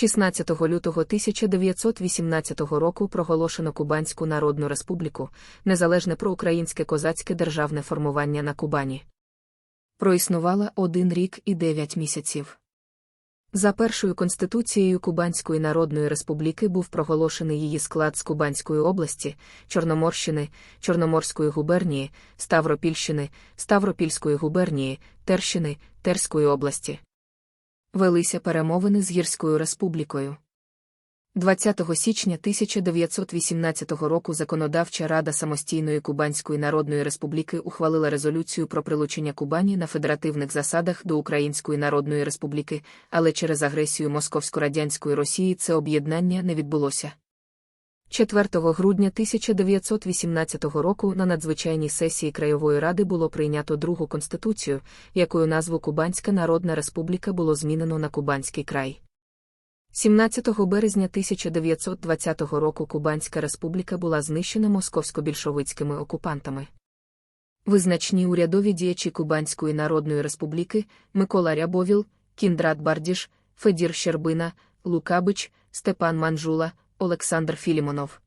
16 лютого 1918 року проголошено Кубанську Народну Республіку, незалежне проукраїнське козацьке державне формування на Кубані. Проіснувала один рік і дев'ять місяців. За першою конституцією Кубанської Народної Республіки був проголошений її склад з Кубанської області, Чорноморщини, Чорноморської губернії, Ставропільщини, Ставропільської губернії, Терщини, Терської області. Велися перемовини з Гірською республікою. 20 січня 1918 року Законодавча рада самостійної Кубанської Народної Республіки ухвалила резолюцію про прилучення Кубані на федеративних засадах до Української Народної Республіки, але через агресію Московсько-радянської Росії це об'єднання не відбулося. 4 грудня 1918 року на надзвичайній сесії Краєвої ради було прийнято другу конституцію, якою назву Кубанська Народна Республіка було змінено на Кубанський край. 17 березня 1920 року Кубанська республіка була знищена московсько-більшовицькими окупантами. Визначні урядові діячі Кубанської Народної Республіки Микола Рябовіл, Кіндрат Бардіш, Федір Щербина, Лукабич, Степан Манжула, Олександр Філімонов.